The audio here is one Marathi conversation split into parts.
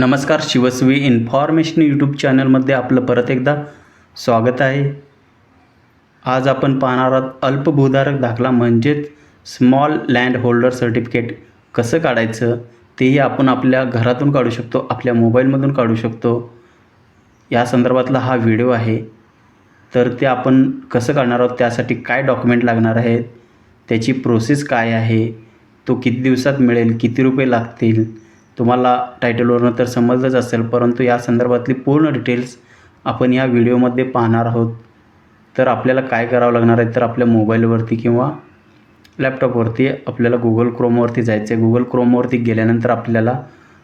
नमस्कार शिवस्वी इन्फॉर्मेशन यूट्यूब चॅनलमध्ये आपलं परत एकदा स्वागत आहे. आज आपण पाहणार आहोत अल्पभूधारक दाखला म्हणजेच स्मॉल लँड होल्डर सर्टिफिकेट कसं काढायचं? तेही आपण आपल्या घरातून काढू शकतो आपल्या मोबाईलमधून काढू शकतो. या संदर्भातला हा व्हिडिओ आहे. तर ते आपण कसं काढणार आहोत त्यासाठी काय डॉक्युमेंट लागणार आहेत त्याची प्रोसेस काय आहे तो किती दिवसात मिळेल किती रुपये लागतील तुम्हाला टायटलवरनं तर समजलंच असेल परंतु या संदर्भातली पूर्ण डिटेल्स आपण या व्हिडिओमध्ये पाहणार आहोत. तर आपल्याला काय करावं लागणार आहे तर आपल्या मोबाईलवरती किंवा लॅपटॉपवरती आपल्याला गुगल क्रोमवरती जायचं आहे गुगल क्रोमवरती गेल्यानंतर आपल्याला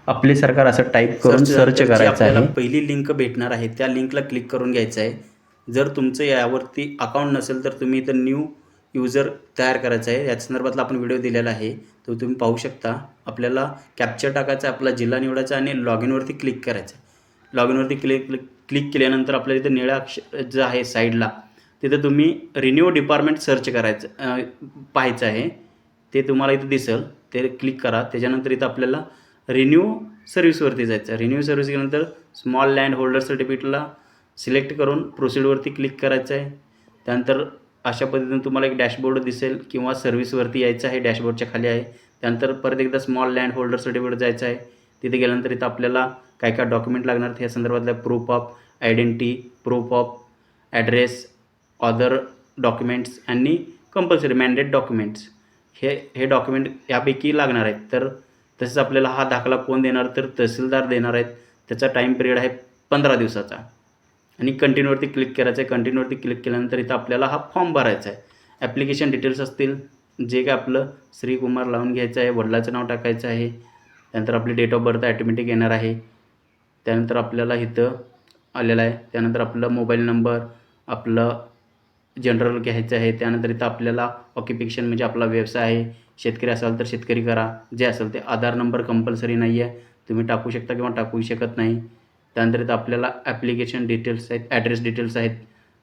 आपले सरकार असं टाईप करून सर्च करायचं आहे. पहिली लिंक भेटणार आहे. त्या लिंकला क्लिक करून घ्यायचं आहे. जर तुमचं यावरती अकाउंट नसेल तर तुम्ही इथं न्यू युजर तयार करायचं आहे. या संदर्भातला आपण व्हिडिओ दिलेला आहे. तो तुम्ही पाहू शकता. आपल्याला कॅप्चर टाकायचा आपला जिल्हा निवडायचा आणि लॉग इनवरती क्लिक करायचं लॉग इनवरती क्लिक क्लिक केल्यानंतर आपल्या इथं निळ्या अक्ष जे आहे साईडला तिथं तुम्ही रिन्यू डिपार्टमेंट सर्च करायचं पाहायचं आहे. ते तुम्हाला इथं दिसेल. ते क्लिक करा. त्याच्यानंतर इथं आपल्याला रिन्यू सर्व्हिसवरती जायचं रिन्यू सर्व्हिस केल्यानंतर स्मॉल लँड होल्डर सर्टिफिकेटला सिलेक्ट करून प्रोसिडवरती क्लिक करायचं आहे. त्यानंतर अशा पद्धतीने तुम्हाला एक डॅशबोर्ड दिसेल किंवा सर्व्हिसवरती यायचं आहे डॅशबोर्डच्या खाली आहे. त्यानंतर परत एकदा स्मॉल लँड होल्डर सर्टिफिकेट जायचं आहे. तिथे गेल्यानंतर इथं आपल्याला काय काय डॉक्युमेंट लागणार आहेत? या संदर्भातल्या proof of identity proof of address other documents आणि कंपल्सरी मॅन्डेट डॉक्युमेंट्स हे हे डॉक्युमेंट यापैकी लागणार आहेत. तर तसेच आपल्याला हा दाखला कोण देणार? तर तहसीलदार देणार आहेत. त्याचा टाईम पिरियड आहे पंधरा दिवसाचा. आणि कंटिन्यूवरती क्लिक करायचं आहे कंटिन्यूवरती क्लिक केल्यानंतर इथं आपल्याला हा फॉर्म भरायचा आहे ॲप्लिकेशन डिटेल्स असतील जे काय आपलं श्रीकुमार लावून घ्यायचं आहे वडिलाचं नाव टाकायचं आहे त्यानंतर आपली डेट ऑफ बर्थ ॲटोमॅटिक येणार आहे. त्यानंतर आपल्याला इथं आलेलं आहे. त्यानंतर आपला मोबाईल नंबर आपलं जनरल घ्यायचं आहे. त्यानंतर इथं आपल्याला ऑक्युपेशन म्हणजे आपला व्यवसाय आहे. शेतकरी असाल तर शेतकरी करा. जे असेल ते आधार नंबर कंपल्सरी नाही आहे तुम्ही टाकू शकता किंवा टाकू शकत नाही. त्यानंतर इथं आपल्याला ॲप्लिकेशन डिटेल्स आहेत ॲड्रेस डिटेल्स आहेत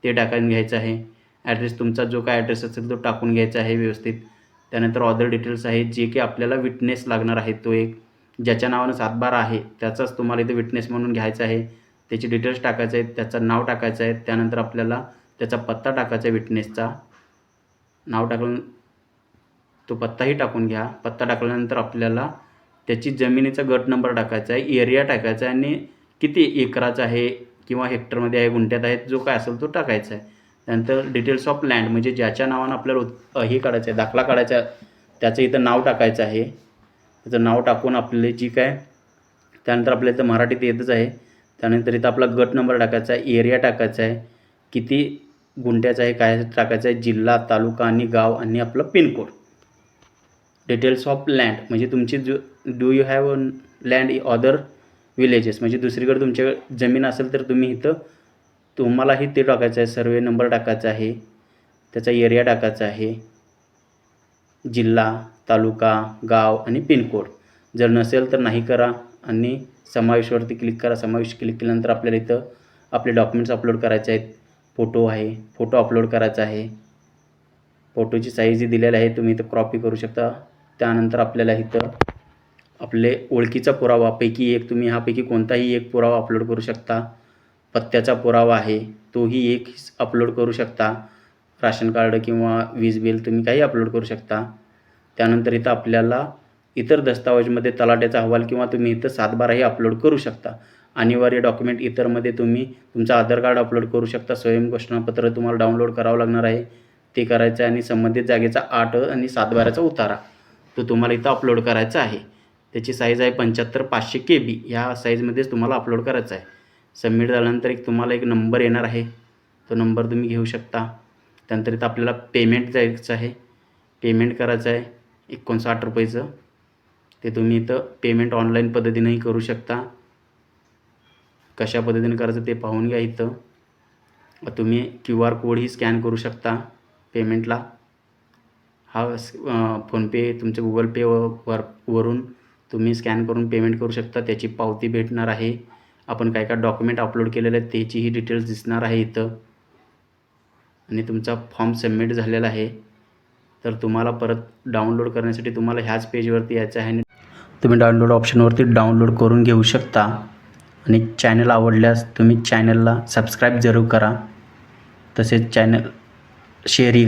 ते टाकून घ्यायचं आहे. ॲड्रेस तुमचा जो काय ॲड्रेस असेल तो टाकून घ्यायचा आहे व्यवस्थित. त्यानंतर ऑदर डिटेल्स आहेत जे की आपल्याला विटनेस लागणार आहे तो एक. ज्याच्या नावानं सातबारा आहे त्याचाच तुम्हाला इथे विटनेस म्हणून घ्यायचा आहे. त्याची डिटेल्स टाकायचे आहेत त्याचं नाव टाकायचं आहे. त्यानंतर आपल्याला त्याचा पत्ता टाकायचा आहे विटनेसचा नाव टाकून तो पत्ताही टाकून घ्या. पत्ता टाकल्यानंतर आपल्याला त्याची जमिनीचा गट नंबर टाकायचा आहे एरिया टाकायचा आहे आणि किती एकराचा आहे किंवा हेक्टरमध्ये आहे गुंठ्यात आहे जो काय असेल तो टाकायचा आहे. त्यानंतर डिटेल्स ऑफ लँड म्हणजे ज्याच्या नावानं आपल्याला हे काढायचं आहे दाखला काढायचा आहे, त्याचं इथं नाव टाकायचं आहे. त्याचं नाव टाकून आपले जी काय त्यानंतर आपल्या इथं मराठीत येतच आहे. त्यानंतर इथं आपला गट नंबर टाकायचा आहे एरिया टाकायचा आहे किती गुंठ्याचा आहे काय टाकायचं आहे जिल्हा तालुका आणि गाव आणि आपलं पिनकोड डिटेल्स ऑफ लँड म्हणजे तुमची जो do you have land other villages म्हणजे दुसरीकडे तुमच्या जमीन असेल तर तुम्ही इथं तुम्हालाही ते टाकायचं आहे. सर्वे नंबर टाकायचा आहे. त्याचा एरिया टाकायचा आहे. जिल्हा तालुका गाव आणि पिनकोड. जर नसेल तर नाही करा आणि समावेशवरती क्लिक करा. समावेश क्लिक केल्यानंतर आपल्याला इथं आपले डॉक्युमेंट्स अपलोड करायचे आहेत. फोटो आहे. फोटो अपलोड करायचा आहे. फोटोची साईज जी दिलेली आहे तुम्ही इथं क्रॉपी करू शकता. त्यानंतर आपल्याला इथं आपले ओळखीचा पुरावापैकी एक तुम्ही ह्यापैकी कोणताही एक पुरावा अपलोड करू शकता. पत्त्याचा पुरावा आहे तोही एक अपलोड करू शकता. राशन कार्ड किंवा वीज बिल तुम्ही काही अपलोड करू शकता. त्यानंतर इथं आपल्याला इतर दस्तावेजमध्ये तलाट्याचा अहवाल किंवा तुम्ही इथं सातबाराही अपलोड करू शकता. अनिवार्य डॉक्युमेंट इतरमध्ये तुम्ही तुमचं आधार कार्ड अपलोड करू शकता. स्वयं घोषणापत्र तुम्हाला डाउनलोड करावं लागणार आहे. ते करायचं आहे आणि संबंधित जागेचा आठ आणि सातबाराचा उतारा. तो तुम्हाला इथं अपलोड करायचा आहे. त्याची साईज आहे पंच्याहत्तर पाचशे के बी ह्या साईजमध्येच तुम्हाला अपलोड करायचं आहे. सबमिट झाल्यानंतर एक तुम्हाला एक नंबर येणार आहे. तो नंबर तुम्ही घेऊ शकता. त्यानंतर इथं आपल्याला पेमेंट जायचं आहे. पेमेंट करायचं आहे. एकोणसाठ रुपयेचं. ते तुम्ही इथं पेमेंट ऑनलाईन पद्धतीनेही करू शकता. कशा पद्धतीने करायचं ते पाहून घ्या इथं. तुम्ही क्यू आर कोडही स्कॅन करू शकता पेमेंटला हा फोनपे तुमच्या गुगल पे वर वरून तुम्ही स्कॅन करून पेमेंट करू शकता. त्याची पावती भेटणार आहे. आपण काय काय डॉक्युमेंट अपलोड केलेले आहेत त्याचीही डिटेल्स दिसणार आहे इथं. आणि तुमचा फॉर्म सबमिट झालेला आहे. तर तुम्हाला परत डाउनलोड करण्यासाठी तुम्हाला ह्याच पेजवरती यायचं आहे. आणि तुम्ही डाउनलोड ऑप्शनवरती डाउनलोड करून घेऊ शकता. आणि चॅनल आवडल्यास तुम्ही चॅनलला सबस्क्राईब जरूर करा. तसेच चॅनल शेअरही